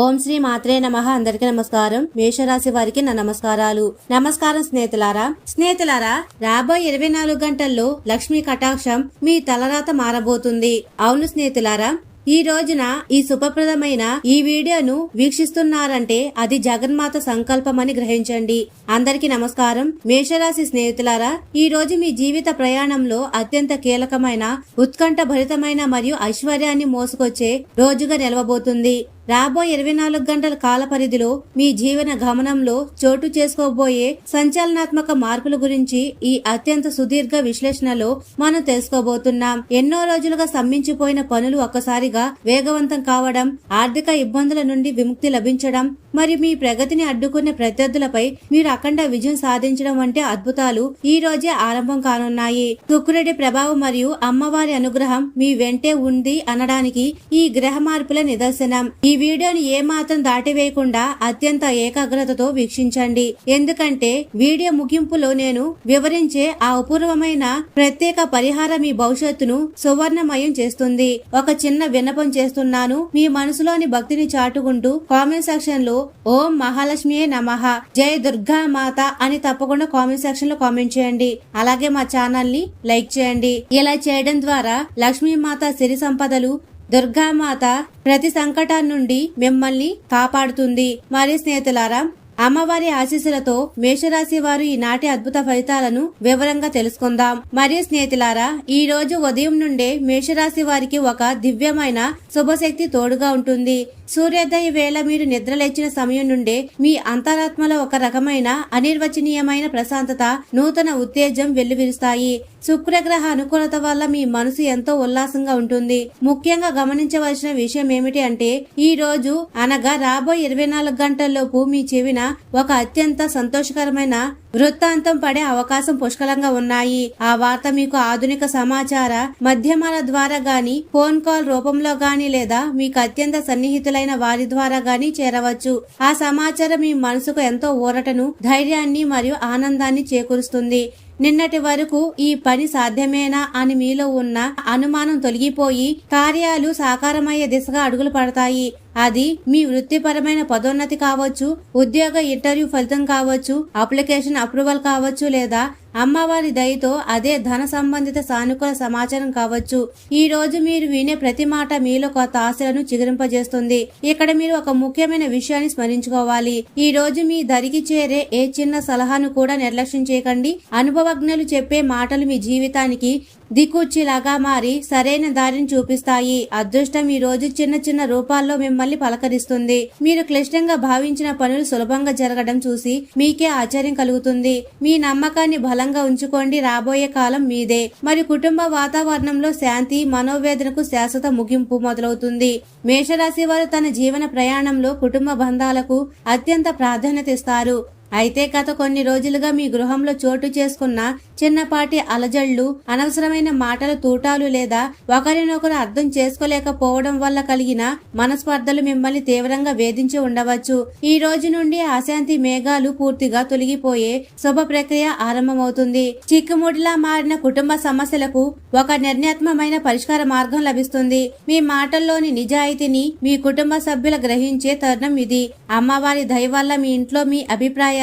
ఓం శ్రీ మాత్రే నమ. అందరికీ నమస్కారం. మేషరాశి వారికి నా నమస్కారాలు. నమస్కారం స్నేహితులారా. స్నేహితులారా రాబోయే ఇరవై నాలుగు గంటల్లో లక్ష్మీ కటాక్షం మీ తలరాత మారబోతుంది. అవును స్నేహితులారా ఈ రోజున ఈ శుభప్రదమైన ఈ వీడియోను వీక్షిస్తున్నారంటే అది జగన్మాత సంకల్పమని గ్రహించండి. అందరికీ నమస్కారం. మేషరాశి స్నేహితులారా ఈ రోజు మీ జీవిత ప్రయాణంలో అత్యంత కీలకమైన ఉత్కంఠ భరితమైన మరియు ఐశ్వర్యాన్ని మోసుకొచ్చే రోజుగా నిలవబోతుంది. రాబోయే ఇరవై నాలుగు గంటల కాల పరిధిలో మీ జీవన గమనంలో చోటు చేసుకోబోయే సంచలనాత్మక మార్పుల గురించి ఈ అత్యంత సుదీర్ఘ విశ్లేషణలో మనం తెలుసుకోబోతున్నాం. ఎన్నో రోజులుగా సమ్మించిపోయిన పనులు ఒక్కసారిగా వేగవంతం కావడం ఆర్థిక ఇబ్బందుల నుండి విముక్తి లభించడం మరియు మీ ప్రగతిని అడ్డుకునే ప్రత్యర్థులపై మీరు అఖండ విజయం సాధించడం వంటి అద్భుతాలు ఈ రోజే ఆరంభం కానున్నాయి. శుక్రుడి ప్రభావం మరియు అమ్మవారి అనుగ్రహం మీ వెంటే ఉంది అనడానికి ఈ గ్రహ మార్పుల నిదర్శనం. ఈ వీడియోని ఏమాత్రం దాటివేయకుండా అత్యంత ఏకాగ్రతతో వీక్షించండి. ఎందుకంటే వీడియో ముగింపులో నేను వివరించే ఆ అపూర్వమైన ప్రత్యేక పరిహారం మీ భవిష్యత్తును సువర్ణమయం చేస్తుంది. ఒక చిన్న విన్నపం చేస్తున్నాను. మీ మనసులోని భక్తిని చాటుకుంటూ కామెంట్ సెక్షన్లో ఓం మహాలక్ష్మియే నమః జయ దుర్గా మాత అని తప్పకుండా కామెంట్ సెక్షన్లో కామెంట్ చేయండి. అలాగే మా ఛానల్ని లైక్ చేయండి. ఇలా చేయడం ద్వారా లక్ష్మీమాత సిరి సంపదలు దుర్గామాత ప్రతి సంకటం నుండి మిమ్మల్ని కాపాడుతుంది. మరి స్నేహితులారా అమ్మవారి ఆశీస్సులతో మేషరాశి వారు ఈనాటి అద్భుత ఫలితాలను వివరంగా తెలుసుకుందాం. మరియు స్నేహితులారా ఈ రోజు ఉదయం నుండే మేషరాశి వారికి ఒక దివ్యమైన శుభశక్తి తోడుగా ఉంటుంది. సూర్యోదయ వేళ మీరు నిద్రలేచిన సమయం నుండే మీ అంతరాత్మలో ఒక రకమైన అనిర్వచనీయమైన ప్రశాంతత నూతన ఉత్తేజం వెల్లువిరుస్తాయి. శుక్రగ్రహ అనుకూలత వల్ల మీ మనసు ఎంతో ఉల్లాసంగా ఉంటుంది. ముఖ్యంగా గమనించవలసిన విషయం ఏమిటి అంటే ఈ రోజు అనగా రాబోయే ఇరవై నాలుగు గంటల్లోపు మీ చెవిన ఒక అత్యంత సంతోషకరమైన వృత్తాంతం పడే అవకాశం పుష్కలంగా ఉన్నాయి. ఆ వార్త మీకు ఆధునిక సమాచార మాధ్యమాల ద్వారా గాని ఫోన్ కాల్ రూపంలో గాని లేదా మీకు అత్యంత సన్నిహితులైన వారి ద్వారా గాని చేరవచ్చు. ఆ సమాచారం మీ మనసుకు ఎంతో ఊరటను ధైర్యాన్ని మరియు ఆనందాన్ని చేకూరుస్తుంది. నిన్నటి వరకు ఈ పని సాధ్యమేనా అని మీలో ఉన్న అనుమానం తొలగిపోయి కార్యాలు సాకారమయ్యే దిశగా అడుగులు పడతాయి. అది మీ వృత్తిపరమైన పదోన్నతి కావచ్చు ఉద్యోగ ఇంటర్వ్యూ ఫలితం కావచ్చు అప్లికేషన్ అప్రూవల్ కావచ్చు లేదా అమ్మవారి దయతో అదే ధన సంబంధిత సానుకూల సమాచారం కావచ్చు. ఈ రోజు మీరు వినే ప్రతి మాట మీలో కొత్త ఆశలను చిగురింపజేస్తుంది. ఇక్కడ మీరు ఒక ముఖ్యమైన విషయాన్ని స్మరించుకోవాలి. ఈ రోజు మీ దరికి చేరే ఏ చిన్న సలహాను కూడా నిర్లక్ష్యం చేయకండి. అనుభవజ్ఞులు చెప్పే మాటలు మీ జీవితానికి దిక్కుచ్చిలాగా మారి సరైన దారిని చూపిస్తాయి. అదృష్టం ఈ రోజు చిన్న చిన్న రూపాల్లో మిమ్మల్ని పలకరిస్తుంది. మీరు క్లిష్టంగా భావించిన పనులు సులభంగా జరగడం చూసి మీకే ఆశ్చర్యం కలుగుతుంది. మీ నమ్మకాన్ని బలంగా ఉంచుకోండి రాబోయే కాలం మీదే. మరి కుటుంబ వాతావరణంలో శాంతి మనోవేదనకు శాశ్వత ముగింపు మొదలవుతుంది. మేషరాశి వారు తన జీవన ప్రయాణంలో కుటుంబ బంధాలకు అత్యంత ప్రాధాన్యత ఇస్తారు. అయితే గత కొన్ని రోజులుగా మీ గృహంలో చోటు చేసుకున్న చిన్నపాటి అలజళ్ళు అనవసరమైన మాటల తూటాలు లేదా ఒకరినొకరు అర్థం చేసుకోలేకపోవడం వల్ల కలిగిన మనస్పర్ధలు మిమ్మల్ని తీవ్రంగా వేధించి ఉండవచ్చు. ఈ రోజు నుండి అశాంతి మేఘాలు పూర్తిగా తొలగిపోయే శుభ ప్రక్రియ ఆరంభమవుతుంది. చిక్కుముడిలా మారిన కుటుంబ సమస్యలకు ఒక నిర్ణయాత్మమైన పరిష్కార మార్గం లభిస్తుంది. మీ మాటల్లోని నిజాయితీని మీ కుటుంబ సభ్యుల గ్రహించే తరుణం ఇది. అమ్మవారి దయ వల్ల మీ ఇంట్లో మీ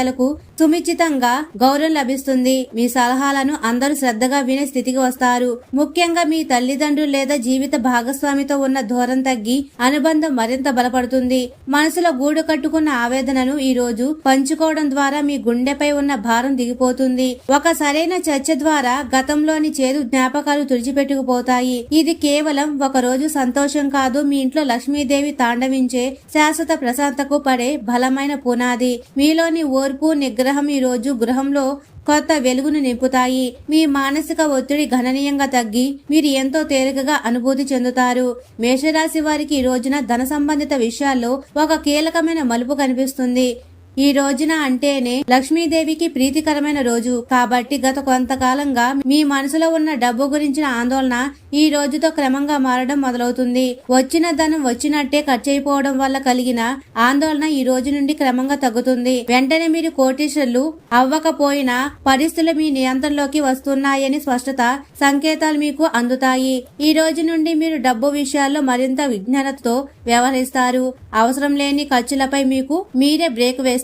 అభిప్రాయాలకు సుమిచితంగా గౌరవం లభిస్తుంది. మీ సలహాలను అందరూ శ్రద్ధగా వినే స్థితికి వస్తారు. ముఖ్యంగా మీ తల్లిదండ్రులు లేదా జీవిత భాగస్వామితో ఉన్న దూరం తగ్గి అనుబంధం మరింత బలపడుతుంది. మనసులో గూడు కట్టుకున్న ఆవేదనను ఈ రోజు పంచుకోవడం ద్వారా మీ గుండెపై ఉన్న భారం దిగిపోతుంది. ఒక సరైన చర్చ ద్వారా గతంలోని చేదు జ్ఞాపకాలు తుడిచిపెట్టుకుపోతాయి. ఇది కేవలం ఒక రోజు సంతోషం కాదు. మీ ఇంట్లో లక్ష్మీదేవి తాండవించే శాశ్వత ప్రశాంతకు పడే బలమైన పునాది. మీలోని ఓర్పు నిగ్రహం ఈ రోజు గృహంలో కొత్త వెలుగును నింపుతాయి. మీ మానసిక ఒత్తిడి గణనీయంగా తగ్గి మీరు ఎంతో తేలికగా అనుభూతి చెందుతారు. మేషరాశి వారికి ఈ రోజున ధన సంబంధిత విషయాల్లో ఒక కీలకమైన మలుపు కనిపిస్తుంది. ఈ రోజున అంటేనే లక్ష్మీదేవికి ప్రీతికరమైన రోజు. కాబట్టి గత కొంతకాలంగా మీ మనసులో ఉన్న డబ్బు గురించిన ఆందోళన ఈ రోజుతో క్రమంగా మారడం మొదలవుతుంది. వచ్చిన ధనం వచ్చినట్టే ఖర్చయిపోవడం వల్ల కలిగిన ఆందోళన ఈ రోజు నుండి క్రమంగా తగ్గుతుంది. వెంటనే మీరు కోటీశ్వర్లు అవ్వకపోయినా పరిస్థితులు మీ నియంత్రణలోకి వస్తున్నాయని స్పష్టత సంకేతాలు మీకు అందుతాయి. ఈ రోజు నుండి మీరు డబ్బు విషయాల్లో మరింత విజ్ఞానతతో వ్యవహరిస్తారు. అవసరం లేని ఖర్చులపై మీకు మీరే బ్రేక్ వేస్తారు.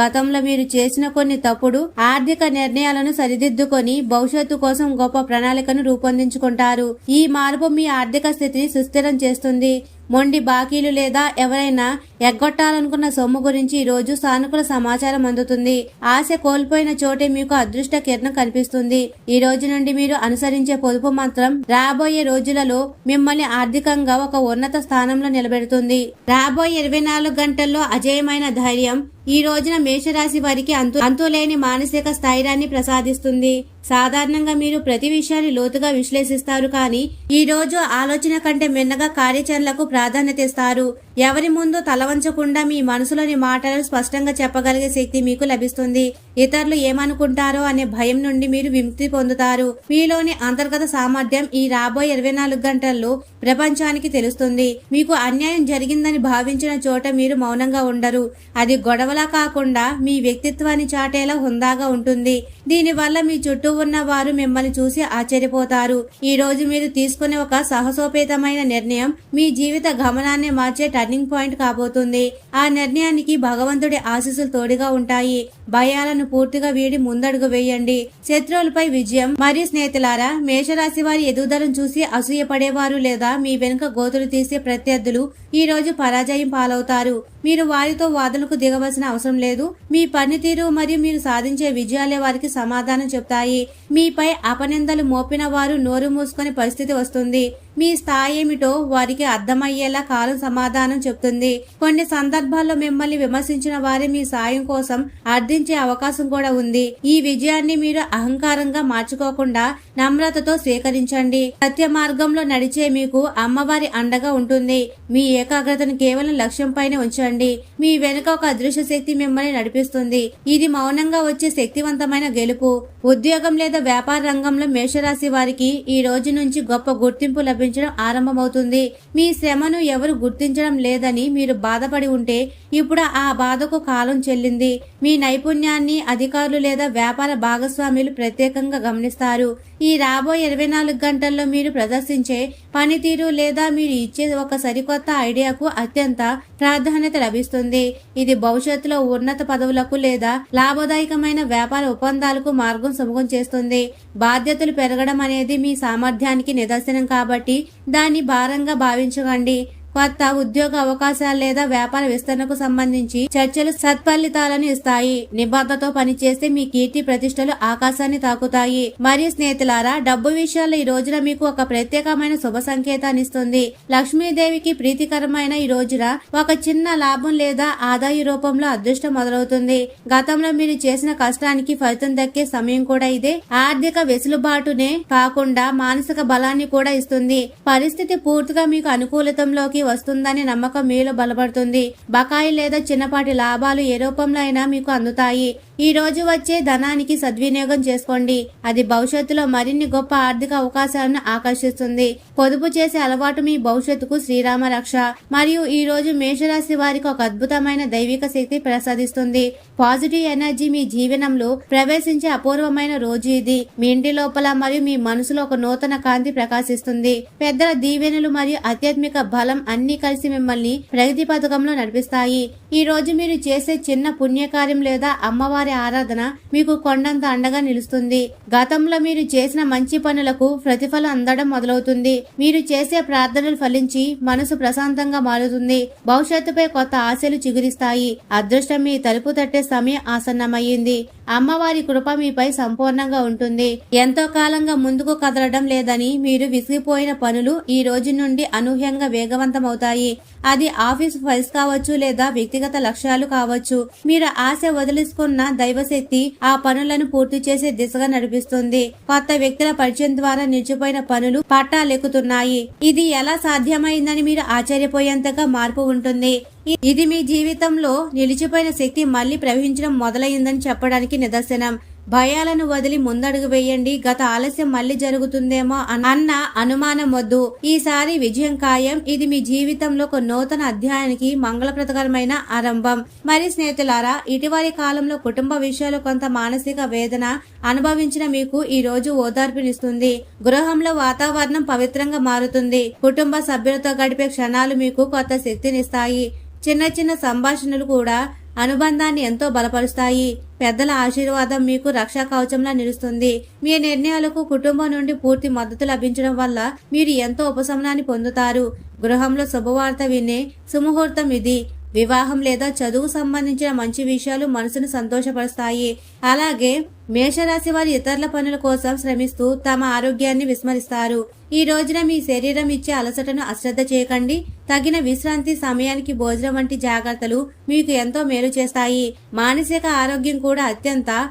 గతంలో మీరు చేసిన కొన్ని తప్పుడు ఆర్థిక నిర్ణయాలను సరిదిద్దుకొని భవిష్యత్తు కోసం గొప్ప ప్రణాళికను రూపొందించుకుంటారు. ఈ మార్పు మీ ఆర్థిక స్థితిని సుస్థిరం చేస్తుంది. మొండి బాకీలు లేదా ఎవరైనా ఎగ్గొట్టాలనుకున్న సొమ్ము గురించి ఈ రోజు సానుకూల సమాచారం అందుతుంది. ఆశ కోల్పోయిన చోటే మీకు అదృష్ట కిరణం కనిపిస్తుంది. ఈ రోజు నుండి మీరు అనుసరించే పొదుపు మంత్రం రాబోయే రోజులలో మిమ్మల్ని ఆర్థికంగా ఒక ఉన్నత స్థానంలో నిలబెడుతుంది. రాబోయే ఇరవై నాలుగు గంటల్లో అజేయమైన ధైర్యం ఈ రోజున మేషరాశి వారికి అంతు అంతులేని మానసిక స్థైర్యాన్ని ప్రసాదిస్తుంది. సాధారణంగా మీరు ప్రతి విషయాన్ని లోతుగా విశ్లేషిస్తారు కానీ ఈ రోజు ఆలోచన కంటే మిన్నగా కార్యాచరణలకు ప్రాధాన్యత ఇస్తారు. ఎవరి ముందు తలవంచకుండా మీ మనసులోని మాటలను స్పష్టంగా చెప్పగలిగే శక్తి మీకు లభిస్తుంది. ఇతరులు ఏమనుకుంటారో అనే భయం నుండి మీరు విముక్తి పొందుతారు. మీలోని అంతర్గత సామర్థ్యం ఈ రాబోయే ఇరవై నాలుగు గంటల్లో ప్రపంచానికి తెలుస్తుంది. మీకు అన్యాయం జరిగిందని భావించిన చోట మీరు మౌనంగా ఉండరు. అది గొడవలా కాకుండా మీ వ్యక్తిత్వాన్ని చాటేలా హుందాగా ఉంటుంది. దీనివల్ల మీ చుట్టూ ఉన్న వారు మిమ్మల్ని చూసి ఆశ్చర్యపోతారు. ఈ రోజు మీరు తీసుకునే ఒక సాహసోపేతమైన నిర్ణయం మీ జీవిత గమనాన్ని మార్చే టర్నింగ్ పాయింట్ కాబోతుంది. ఆ నిర్ణయానికి భగవంతుడి ఆశీస్సులు తోడుగా ఉంటాయి. భయాలను పూర్తిగా వీడి ముందడుగు వేయండి. శత్రువులపై విజయం మరియు స్నేహితులారా మేషరాశి వారి ఎదుగుదలను చూసి అసూయపడేవారు లేదా మీ వెనుక గోతులు తీసే ప్రత్యర్థులు ఈ రోజు పరాజయం పాలవుతారు. మీరు వారితో వాదనకు దిగవలసిన అవసరం లేదు. మీ పనితీరు మరియు మీరు సాధించే విజయాలే వారికి సమాధానం చెప్తాయి మీపై అపనిందలు మోపిన వారు నోరు మూసుకునే పరిస్థితి వస్తుంది. మీ స్థాయి ఏమిటో వారికి అర్థమయ్యేలా కాలం సమాధానం చెప్తుంది కొన్ని సందర్భాల్లో మిమ్మల్ని విమర్శించిన వారి మీ సాయం కోసం అర్థించే అవకాశం కూడా ఉంది. ఈ విజయాన్ని మీరు అహంకారంగా మార్చుకోకుండా నమ్రతతో స్వీకరించండి. సత్య మార్గంలో నడిచే మీకు అమ్మవారి అండగా ఉంటుంది. మీ ఏకాగ్రతను కేవలం లక్ష్యం పైన ఉంచండి. మీ వెనుక ఒక అదృశ్య శక్తి మిమ్మల్ని నడిపిస్తుంది. ఇది మౌనంగా వచ్చే శక్తివంతమైన గెలుపు. ఉద్యోగం లేదా వ్యాపార రంగంలో మేషరాశి వారికి ఈ రోజు నుంచి గొప్ప గుర్తింపు లభించడం ఆరంభమవుతుంది. మీ శ్రమను ఎవరు గుర్తించడం లేదని మీరు బాధపడి ఉంటే ఇప్పుడు ఆ బాధకు కాలం చెల్లింది. మీ నైపుణ్యాన్ని అధికారులు లేదా వ్యాపార భాగస్వాములు ప్రత్యేకంగా గమనిస్తారు. ఈ రాబోయే ఇరవై నాలుగు గంటల్లో మీరు ప్రదర్శించే పనితీరు లేదా మీరు ఇచ్చే ఒక సరికొత్త ఐడియాకు అత్యంత ప్రాధాన్యత లభిస్తుంది. ఇది భవిష్యత్తులో ఉన్నత పదవులకు లేదా లాభదాయకమైన వ్యాపార ఒప్పందాలకు మార్గం సుముఖం చేస్తుంది. బాధ్యతలు పెరగడం అనేది మీ సామర్థ్యానికి నిదర్శనం కాబట్టి దాన్ని భారంగా భావించకండి. కొత్త ఉద్యోగ అవకాశాలు లేదా వ్యాపార విస్తరణకు సంబంధించి చర్చలు సత్ఫలితాలను ఇస్తాయి. నిబద్ధతో పనిచేస్తే మీ కీర్తి ప్రతిష్టలు ఆకాశాన్ని తాకుతాయి. మరియు స్నేహితులారా డబ్బు విషయాల్లో ఈ రోజున మీకు ఒక ప్రత్యేకమైన శుభ సంకేతాన్ని ఇస్తుంది. లక్ష్మీదేవికి ప్రీతికరమైన ఈ రోజున ఒక చిన్న లాభం లేదా ఆదాయ రూపంలో అదృష్టం మొదలవుతుంది. గతంలో మీరు చేసిన కష్టానికి ఫలితం దక్కే సమయం కూడా ఇదే. ఆర్థిక వెసులుబాటునే కాకుండా మానసిక బలాన్ని కూడా ఇస్తుంది. పరిస్థితి పూర్తిగా మీకు అనుకూలతంలోకి వస్తుందనే నమ్మకం మీలో బలపడుతుంది. బకాయి లేదా చిన్నపాటి లాభాలు ఏ రూపంలో అయినా మీకు అందుతాయి. ఈ రోజు వచ్చే ధనానికి సద్వినియోగం చేసుకోండి. అది భవిష్యత్తులో మరిన్ని గొప్ప ఆర్థిక అవకాశాలను ఆకర్షిస్తుంది. పొదుపు చేసే అలవాటు మీ భవిష్యత్తుకు శ్రీరామ రక్ష. మరియు ఈ రోజు మేషరాశి వారికి ఒక అద్భుతమైన దైవిక శక్తి ప్రసాదిస్తుంది. పాజిటివ్ ఎనర్జీ మీ జీవనంలో ప్రవేశించే అపూర్వమైన రోజు ఇది. మీ ఇంటి లోపల మరియు మీ మనసులో ఒక నూతన కాంతి ప్రకాశిస్తుంది. పెద్దల దీవెనలు మరియు ఆధ్యాత్మిక బలం అన్ని కలిసి మిమ్మల్ని ప్రగతి పథకంలో నడిపిస్తాయి. ఈ రోజు మీరు చేసే చిన్న పుణ్యకార్యం లేదా అమ్మవారి ఆరాధన మీకు కొండంత అండగా నిలుస్తుంది. గతంలో మీరు చేసిన మంచి పనులకు ప్రతిఫలం అందడం మొదలవుతుంది. మీరు చేసే ప్రార్థనలు ఫలించి మనసు ప్రశాంతంగా మారుతుంది. భవిష్యత్తుపై కొత్త ఆశలు చిగురిస్తాయి. అదృష్టం మీ తలుపు తట్టే సమయం ఆసన్నమయ్యింది. అమ్మవారి కృప మీపై సంపూర్ణంగా ఉంటుంది. ఎంతో కాలంగా ముందుకు కదలడం లేదని మీరు విసిగిపోయిన పనులు ఈ రోజు నుండి అనూహ్యంగా వేగవంతమవుతాయి. అది ఆఫీస్ ఫైల్స్ కావచ్చు లేదా వ్యక్తిగత లక్ష్యాలు కావచ్చు. మీరు ఆశ వదిలిసుకున్న దైవశక్తి ఆ పనులను పూర్తి చేసే దిశగా నడిపిస్తుంది. కొత్త వ్యక్తుల పరిచయం ద్వారా నిలిచిపోయిన పనులు పట్టాలెక్కుతున్నాయి. ఇది ఎలా సాధ్యమైందని మీరు ఆశ్చర్యపోయేంతగా మార్పు ఉంటుంది. ఇది మీ జీవితంలో నిలిచిపోయిన శక్తి మళ్ళీ ప్రవహించడం మొదలైందని చెప్పడానికి నిదర్శనం. భయాలను వదిలి ముందడుగు వేయండి. గత ఆలస్యం మళ్ళీ జరుగుతుందేమో అన్న- అన్న అనుమానం వద్దు ఈసారి విజయం ఖాయం. ఇది మీ జీవితంలో ఒక నూతన అధ్యాయానికి మంగళప్రదకరమైన ఆరంభం. మరి స్నేహితులారా ఇటీవలి కాలంలో కుటుంబ విషయాలు కొంత మానసిక వేదన అనుభవించిన మీకు ఈ రోజు ఓదార్పునిస్తుంది. గృహంలో వాతావరణం పవిత్రంగా మారుతుంది. కుటుంబ సభ్యులతో గడిపే క్షణాలు మీకు కొత్త శక్తినిస్తాయి. చిన్న చిన్న సంభాషణలు కూడా అనుబంధాన్ని ఎంతో బలపరుస్తాయి. పెద్దల ఆశీర్వాదం మీకు రక్షా కవచంలా నిలుస్తుంది. మీ నిర్ణయాలకు కుటుంబం నుండి పూర్తి మద్దతు లభించడం వల్ల మీరు ఎంతో ఉపశమనాన్ని పొందుతారు. గృహంలో శుభవార్త వినే సుముహూర్తం ఇది. వివాహం లేదా చదువు సంబంధించిన మంచి విషయాలు మనసును సంతోషపరుస్తాయి. అలాగే మేషరాశి వారి ఇతరుల పనుల కోసం శ్రమిస్తూ తమ ఆరోగ్యాన్ని విస్మరిస్తారు. ఈ రోజున మీ శరీరం ఇచ్చే అలసటను అశ్రద్ధ చేయకండి. తగిన విశ్రాంతి సమయానికి భోజనం వంటి జాగ్రత్తలు మీకు ఎంతో మేలు చేస్తాయి. మానసిక ఆరోగ్యం కూడా అత్యంత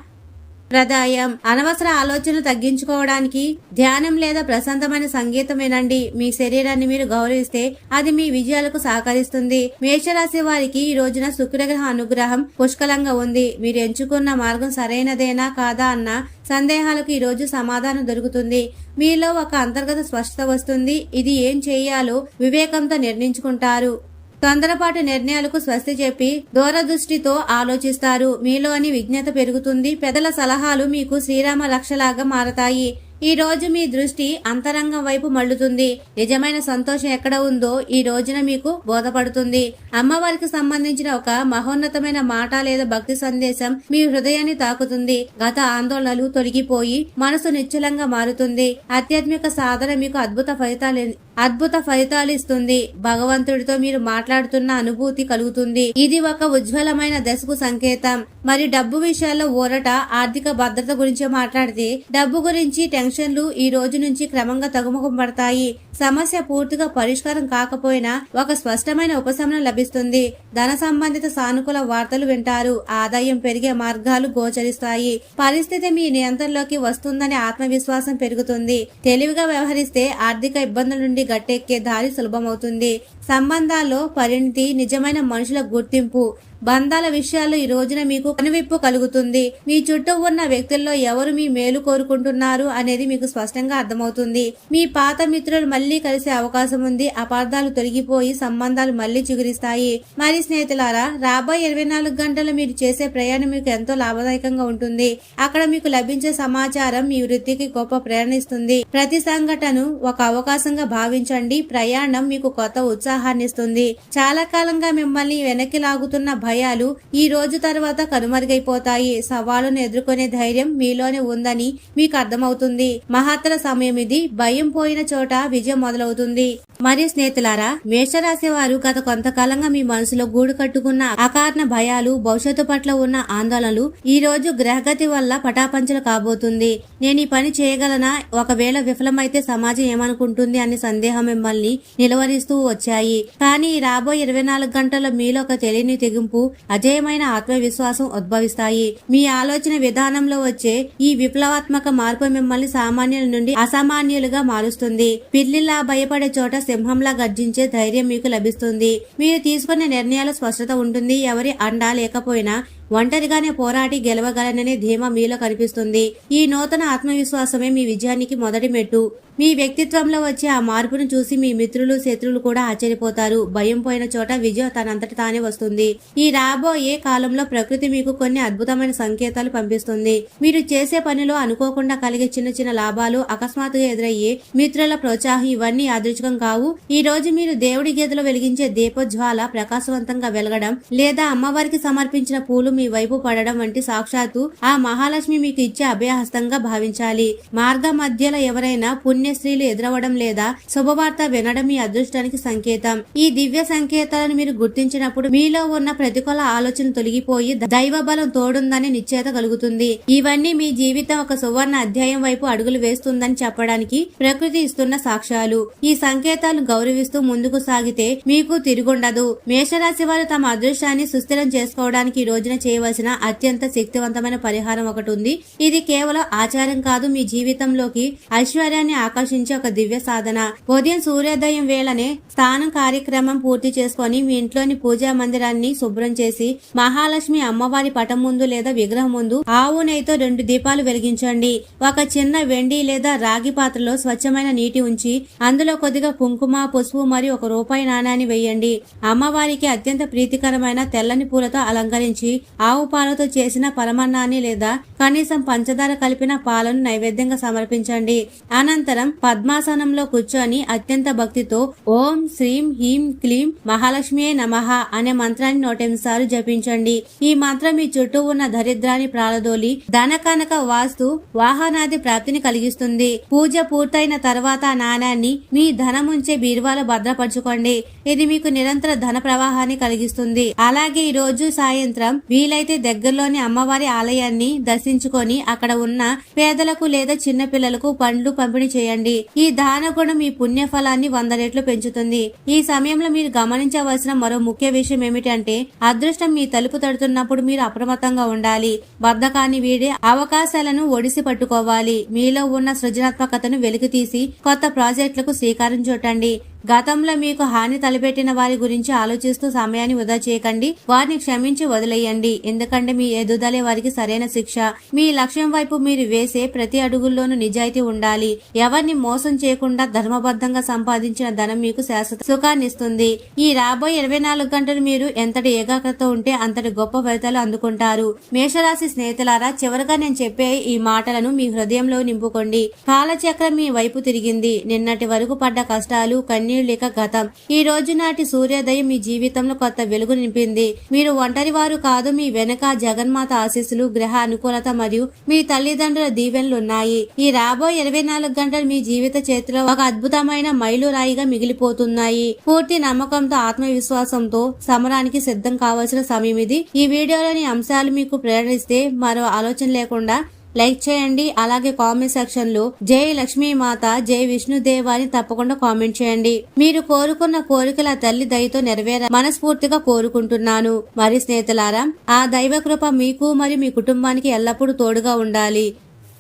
ప్రదాయం. అనవసర ఆలోచనలు తగ్గించుకోవడానికి ధ్యానం లేదా ప్రశాంతమైన సంగీతం వినండి మీ శరీరాన్ని మీరు గౌరవిస్తే అది మీ విజయాలకు సహకరిస్తుంది. మేషరాశి వారికి ఈ రోజున శుక్రగ్రహ అనుగ్రహం పుష్కలంగా ఉంది. మీరు ఎంచుకున్న మార్గం సరైనదేనా కాదా అన్న సందేహాలకు ఈ రోజు సమాధానం దొరుకుతుంది. మీలో ఒక అంతర్గత స్పష్టత వస్తుంది. ఇది ఏం చేయాలో వివేకంతో నిర్ణయించుకుంటారు. తొందరపాటు నిర్ణయాలకు స్వస్తి చెప్పి దూరదృష్టితో ఆలోచిస్తారు. మీలోని విజ్ఞత పెరుగుతుంది. పెద్దల సలహాలు మీకు శ్రీరామ రక్షలాగా మారతాయి. ఈ రోజు మీ దృష్టి అంతరంగం వైపు మళ్ళుతుంది. నిజమైన సంతోషం ఎక్కడ ఉందో ఈ రోజున మీకు బోధపడుతుంది. అమ్మవారికి సంబంధించిన ఒక మహోన్నతమైన మాట లేదా భక్తి సందేశం మీ హృదయాన్ని తాకుతుంది. గత ఆందోళనలు తొలగిపోయి మనసు నిశ్చలంగా మారుతుంది. ఆధ్యాత్మిక సాధన మీకు అద్భుత ఫలితాలు అద్భుత ఫలితాలు ఇస్తుంది. భగవంతుడితో మీరు మాట్లాడుతున్న అనుభూతి కలుగుతుంది. ఇది ఒక ఉజ్వలమైన దశకు సంకేతం. మరి డబ్బు విషయాల్లో ఊరట ఆర్థిక భద్రత గురించి మాట్లాడితే డబ్బు గురించి టెన్షన్లు ఈ రోజు నుంచి క్రమంగా తగుముఖం పడతాయి. సమస్య పూర్తిగా పరిష్కారం కాకపోయినా ఒక స్పష్టమైన ఉపశమనం లభిస్తుంది. ధన సంబంధిత సానుకూల వార్తలు వింటారు. ఆదాయం పెరిగే మార్గాలు గోచరిస్తాయి. పరిస్థితి మీ నియంత్రణలోకి వస్తుందనే ఆత్మవిశ్వాసం పెరుగుతుంది. తెలివిగా వ్యవహరిస్తే ఆర్థిక ఇబ్బందుల నుండి గట్టెక్కే దారి సులభమవుతుంది. సంబంధాల్లో పరిణితి నిజమైన మనుషుల గుర్తింపు బంధాల విషయాల్లో ఈ రోజున మీకు కనువిప్పు కలుగుతుంది. మీ చుట్టూ ఉన్న వ్యక్తుల్లో ఎవరు మీ మేలు కోరుకుంటున్నారు అనేది మీకు స్పష్టంగా అర్థమవుతుంది. మీ పాత మిత్రులు మళ్ళీ కలిసే అవకాశం ఉంది. అపార్థాలు తొలగిపోయి సంబంధాలు మళ్ళీ చిగురిస్తాయి. మరి స్నేహితులారా రాబోయే ఇరవై నాలుగు గంటలు మీరు చేసే ప్రయాణం మీకు ఎంతో లాభదాయకంగా ఉంటుంది. అక్కడ మీకు లభించే సమాచారం మీ వృత్తికి గొప్ప ప్రయాణిస్తుంది ప్రతి సంఘటన ఒక అవకాశంగా భావించండి. ప్రయాణం మీకు కొత్త ఉత్సాహాన్ని ఇస్తుంది. చాలా కాలంగా మిమ్మల్ని వెనక్కి లాగుతున్న భయాలు ఈ రోజు తర్వాత కనుమరుగైపోతాయి. సవాలును ఎదుర్కొనే ధైర్యం మీలోనే ఉందని మీకు అర్థమవుతుంది. మహత్తర సమయం ఇది. భయం పోయిన చోట విజయం మొదలవుతుంది. మరియు స్నేహితులారా మేషరాశి వారు గత కొంతకాలంగా మీ మనసులో గూడు కట్టుకున్న అకారణ భయాలు భవిష్యత్తు పట్ల ఉన్న ఆందోళనలు ఈ రోజు గ్రహగతి వల్ల పటాపంచలు కాబోతుంది. నేను ఈ పని చేయగలనా? ఒకవేళ విఫలమైతే సమాజం ఏమనుకుంటుంది అనే సందేహం మిమ్మల్ని నిలవరిస్తూ వచ్చాయి. కానీ రాబోయే ఇరవై నాలుగు గంటల్లో మీలో ఒక తెలియని తెగింపు అజేయమైన ఆత్మవిశ్వాసం ఉద్భవిస్తాయి. మీ ఆలోచన విధానంలో వచ్చే ఈ విప్లవాత్మక మార్పు మిమ్మల్ని సామాన్యుల నుండి అసామాన్యులుగా మారుస్తుంది. పిల్లిలా భయపడే చోట సింహంలా గర్జించే ధైర్యం మీకు లభిస్తుంది. మీరు తీసుకునే నిర్ణయాల స్పష్టత ఉంటుంది. ఎవరి అండా లేకపోయినా ఒంటరిగానే పోరాటి గెలవగలననే ధీమా మీలో కనిపిస్తుంది. ఈ నూతన ఆత్మవిశ్వాసమే మీ విజయానికి మొదటి మెట్టు. మీ వ్యక్తిత్వంలో వచ్చే ఆ మార్పును చూసి మీ మిత్రులు శత్రువులు కూడా ఆశ్చర్యపోతారు. భయం పోయిన చోట విజయం తనంతట తానే వస్తుంది. ఈ రాబోయే కాలంలో ప్రకృతి మీకు కొన్ని అద్భుతమైన సంకేతాలు పంపిస్తుంది. మీరు చేసే పనిలో అనుకోకుండా కలిగే చిన్న చిన్న లాభాలు అకస్మాత్తుగా ఎదురయ్యే మిత్రుల ప్రోత్సాహం ఇవన్నీ యాదృచ్ఛికం కావు. ఈ రోజు మీరు దేవుడి గదిలో వెలిగించే దీపోజ్వాల ప్రకాశవంతంగా వెలగడం లేదా అమ్మవారికి సమర్పించిన పూలు మీ వైపు పడడం వంటి సాక్షాత్తు ఆ మహాలక్ష్మి మీకు ఇచ్చే అభయహస్తంగా భావించాలి. మార్గ మధ్యలో ఎవరైనా పుణ్యశ్రీలు ఎదురవడం లేదా శుభవార్త వినడం మీ అదృష్టానికి సంకేతం. ఈ దివ్య సంకేతాలను మీరు గుర్తించినప్పుడు మీలో ఉన్న ప్రతికూల ఆలోచన తొలగిపోయి దైవ బలం తోడుందని నిశ్చేత కలుగుతుంది. ఇవన్నీ మీ జీవితం ఒక సువర్ణ అధ్యాయం వైపు అడుగులు వేస్తుందని చెప్పడానికి ప్రకృతి ఇస్తున్న సాక్ష్యాలు. ఈ సంకేతాలు గౌరవిస్తూ ముందుకు సాగితే మీకు తిరుగుండదు. మేషరాశి వారు తమ అదృష్టాన్ని సుస్థిరం చేసుకోవడానికి ఈ రోజున చేయవలసిన అత్యంత శక్తివంతమైన పరిహారం ఒకటి ఉంది. ఇది కేవలం ఆచారం కాదు మీ జీవితంలోకి ఐశ్వర్యాన్ని ఆకర్షించే ఒక దివ్య సాధన. ఉదయం సూర్యోదయం వేళనే స్నానం కార్యక్రమం పూర్తి చేసుకొని మీ ఇంట్లోని పూజా మందిరాన్ని శుభ్రం చేసి మహాలక్ష్మి అమ్మవారి పటం ముందు లేదా విగ్రహం ముందు ఆవు నెయ్యితో రెండు దీపాలు వెలిగించండి. ఒక చిన్న వెండి లేదా రాగి పాత్రలో స్వచ్ఛమైన నీటి ఉంచి అందులో కొద్దిగా కుంకుమ పసుపు మరియు ఒక రూపాయి నాణాన్ని వేయండి. అమ్మవారికి అత్యంత ప్రీతికరమైన తెల్లని పూలతో అలంకరించి ఆవు పాలతో చేసిన పరమాన్నాన్ని లేదా కనీసం పంచదార కలిపిన పాలను నైవేద్యంగా సమర్పించండి. అనంతరం పద్మాసనంలో కూర్చొని అత్యంత భక్తితో ఓం శ్రీం హీం క్లీం మహాలక్ష్మియే నమః అనే మంత్రాన్ని నూటెనిమిది జపించండి. ఈ మంత్రం మీ చుట్టూ ఉన్న దరిద్రాన్ని ప్రాలదోలి ధన కనక వాస్తు వాహనాది ప్రాప్తిని కలిగిస్తుంది. పూజ పూర్తయిన తర్వాత నాణాన్ని మీ ధనముంచే బీరువాలో భద్రపరచుకోండి. ఇది మీకు నిరంతర ధన ప్రవాహాన్ని కలిగిస్తుంది. అలాగే ఈ రోజు సాయంత్రం వీలైతే దగ్గరలోని అమ్మవారి ఆలయాన్ని దర్శించుకొని అక్కడ ఉన్న పేదలకు లేదా చిన్నపిల్లలకు పండ్లు పంపిణీ చేయండి. ఈ దాన గుణం మీ పుణ్య ఫలాన్ని వంద రెట్లు పెంచుతుంది. ఈ సమయంలో మీరు గమనించవలసిన మరో ముఖ్య విషయం ఏమిటంటే అదృష్టం మీ తలుపు తడుతున్నప్పుడు మీరు అప్రమత్తంగా ఉండాలి. బద్ధకాన్ని వీడే అవకాశాలను ఒడిసి పట్టుకోవాలి. మీలో ఉన్న సృజనాత్మకతను వెలికితీసి కొత్త ప్రాజెక్టులకు శ్రీకారం చుట్టండి. గతంలో మీకు హాని తలపెట్టిన వారి గురించి ఆలోచిస్తూ సమయాన్ని వృధా చేయకండి. వారిని క్షమించి వదిలేయండి. ఎందుకంటే మీ ఎదుదలే వారికి సరైన శిక్ష. మీ లక్ష్యం వైపు మీరు వేసే ప్రతి అడుగుల్లోనూ నిజాయితీ ఉండాలి. ఎవరిని మోసం చేయకుండా ధర్మబద్ధంగా సంపాదించిన ధనం మీకు శాశ్వత సుఖాన్ని ఇస్తుంది. ఈ రాబోయే ఇరవై నాలుగు గంటలు మీరు ఎంతటి ఏకాగ్రత ఉంటే అంతటి గొప్ప ఫలితాలు అందుకుంటారు. మేషరాశి స్నేహితులారా చివరగా నేను చెప్పే ఈ మాటలను మీ హృదయంలో నింపుకోండి. కాలచక్రం మీ వైపు తిరిగింది. నిన్నటి వరకు పడ్డ కష్టాలు కన్నీళ్ళు లేక గతం ఈ రోజు నాటి సూర్యోదయం మీ జీవితంలో కొత్త వెలుగు నింపింది. మీరు ఒంటరి వారు కాదు మీ వెనక జగన్మాత ఆశీస్సులు గ్రహ అనుకూలత మరియు మీ తల్లిదండ్రుల దీవెనలు ఉన్నాయి. ఈ రాబోయే ఇరవై నాలుగు గంటలు మీ జీవిత చేతిలో ఒక అద్భుతమైన మైలురాయిగా మిగిలిపోతున్నాయి. పూర్తి నమ్మకంతో ఆత్మవిశ్వాసంతో సమరానికి సిద్ధం కావాల్సిన సమయం ఇది. ఈ వీడియోలోని అంశాలు మీకు ప్రేరణిస్తే మరో ఆలోచన లేకుండా లైక్ చేయండి. అలాగే కామెంట్ సెక్షన్లో జై లక్ష్మీ మాత జై విష్ణుదేవ అని తప్పకుండా కామెంట్ చేయండి. మీరు కోరుకున్న కోరికల తల్లి దయతో నెరవేర మనస్ఫూర్తిగా కోరుకుంటున్నాను. మరి స్నేహితులారా ఆ దైవ కృప మీకు మరియు మీ కుటుంబానికి ఎల్లప్పుడూ తోడుగా ఉండాలి.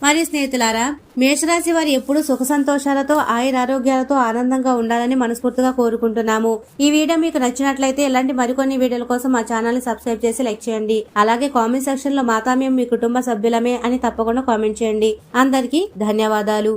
మరి స్నేహితులారా మేషరాశి వారు ఎప్పుడు సుఖ సంతోషాలతో ఆయుర ఆరోగ్యాలతో ఆనందంగా ఉండాలని మనస్ఫూర్తిగా కోరుకుంటున్నాము. ఈ వీడియో మీకు నచ్చినట్లయితే ఇలాంటి మరికొన్ని వీడియోల కోసం మా ఛానల్ని సబ్స్క్రైబ్ చేసి లైక్ చేయండి. అలాగే కామెంట్ సెక్షన్లో మాతా మేము మీ కుటుంబ సభ్యులమే అని తప్పకుండా కామెంట్ చేయండి. అందరికీ ధన్యవాదాలు.